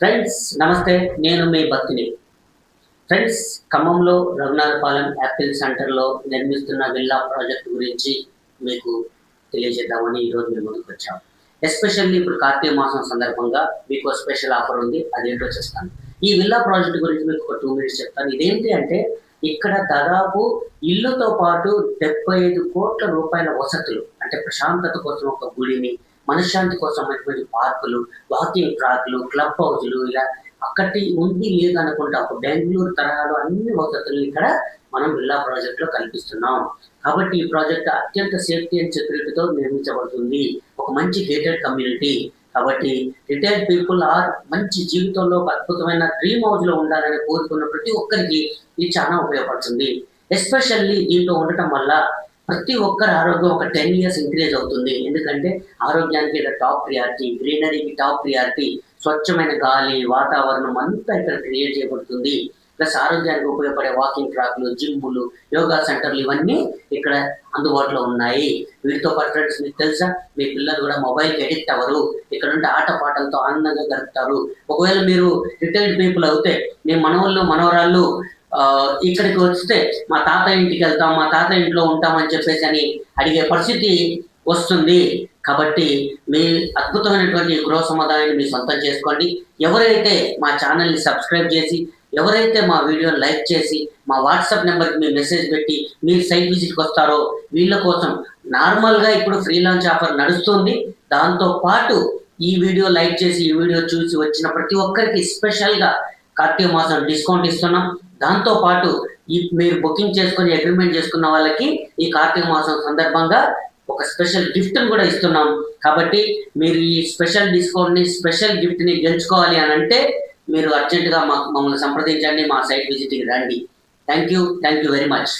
Friends నమస్తే నేను మీ భక్తిని. ఫ్రెండ్స్ ఖమ్మంలో రఘునాథపాలెం యాపిల్ సెంటర్లో నిర్మిస్తున్న విల్లా ప్రాజెక్ట్ గురించి మీకు తెలియజేద్దామని ఈరోజు మేము ముందుకు వచ్చాము ఎస్పెషల్లీ ఇప్పుడు కార్తీక మాసం సందర్భంగా మీకు స్పెషల్ ఆఫర్ ఉంది అదేంటో చేస్తాను. ఈ విల్లా ప్రాజెక్ట్ గురించి మీకు ఒక టూ మినిట్స్ చెప్తాను. ఇదేంటి అంటే ఇక్కడ దాదాపు ఇల్లుతో పాటు డెబ్బై ఐదు కోట్ల రూపాయల వసతులు అంటే ప్రశాంతత కోసం ఒక గుడిని మనశ్శాంతి కోసం అటువంటి పార్కులు వాకింగ్ ట్రాక్లు క్లబ్ హౌస్లు ఇలా అక్కడి ఉంది లేదు అనుకుంటా ఒక బెంగళూరు తరహాలో అన్ని వసతులు ఇక్కడ మనం విల్లా ప్రాజెక్ట్లో కల్పిస్తున్నాం. కాబట్టి ఈ ప్రాజెక్ట్ అత్యంత సేఫ్టీ అండ్ సెక్యూరిటీతో నిర్మించబడుతుంది. ఒక మంచి గేటెడ్ కమ్యూనిటీ. కాబట్టి రిటైర్డ్ పీపుల్ ఆర్ మంచి జీవితంలో ఒక అద్భుతమైన డ్రీమ్ హౌస్లో ఉండాలని కోరుకున్న ప్రతి ఒక్కరికి ఇది చాలా ఉపయోగపడుతుంది. ఎస్పెషల్లీ దీంట్లో ఉండటం వల్ల ప్రతి ఒక్కరి ఆరోగ్యం ఒక టెన్ ఇయర్స్ ఇంక్రీజ్ అవుతుంది. ఎందుకంటే ఆరోగ్యానికి ఇక్కడ టాప్ ప్రియారిటీ గ్రీనరీకి టాప్ ప్రియారిటీ స్వచ్ఛమైన గాలి వాతావరణం అంతా ఇక్కడ క్రియేట్ చేయబడుతుంది. ప్లస్ ఆరోగ్యానికి ఉపయోగపడే వాకింగ్ ట్రాక్లు జిమ్లు యోగా సెంటర్లు ఇవన్నీ ఇక్కడ అందుబాటులో ఉన్నాయి. వీటితో పాటు ఫ్రెండ్స్ మీకు తెలుసా? మీ పిల్లలు కూడా మొబైల్కి ఎడిక్ట్ అవ్వరు. ఇక్కడ ఉంటే ఆట పాటలతో ఆనందంగా గడుపుతారు. ఒకవేళ మీరు రిటైర్డ్ పీపుల్ అవుతే మీ మనవాళ్ళు మనవరాళ్ళు ఇక్కడికి వస్తే మా తాత ఇంటికి వెళ్తాం మా తాత ఇంట్లో ఉంటామని చెప్పేసి అని అడిగే పరిస్థితి వస్తుంది. కాబట్టి మీ అద్భుతమైనటువంటి గృహ సముదాయాన్ని మీ సొంతం చేసుకోండి. ఎవరైతే మా ఛానల్ని సబ్స్క్రైబ్ చేసి ఎవరైతే మా వీడియోని లైక్ చేసి మా వాట్సాప్ నెంబర్కి మీ మెసేజ్ పెట్టి మీరు సైట్ విజిట్కి వస్తారో వీళ్ళ కోసం నార్మల్గా ఇప్పుడు ఫ్రీలాంచ్ ఆఫర్ నడుస్తుంది. దాంతో పాటు ఈ వీడియో లైక్ చేసి ఈ వీడియో చూసి వచ్చిన ప్రతి ఒక్కరికి స్పెషల్గా కార్తీక మాసం డిస్కౌంట్ ఇస్తున్నాం. దాంతో పాటు ఈ మీరు బుకింగ్ చేసుకుని అగ్రిమెంట్ చేసుకున్న వాళ్ళకి ఈ కార్తీక మాసం సందర్భంగా ఒక స్పెషల్ గిఫ్ట్ని కూడా ఇస్తున్నాం. కాబట్టి మీరు ఈ స్పెషల్ డిస్కౌంట్ని స్పెషల్ గిఫ్ట్ని గెలుచుకోవాలి అని అంటే మీరు అర్జెంటుగా మాకు మమ్మల్ని సంప్రదించండి మా సైట్ విజిట్కి రండి. Thank you thank you very much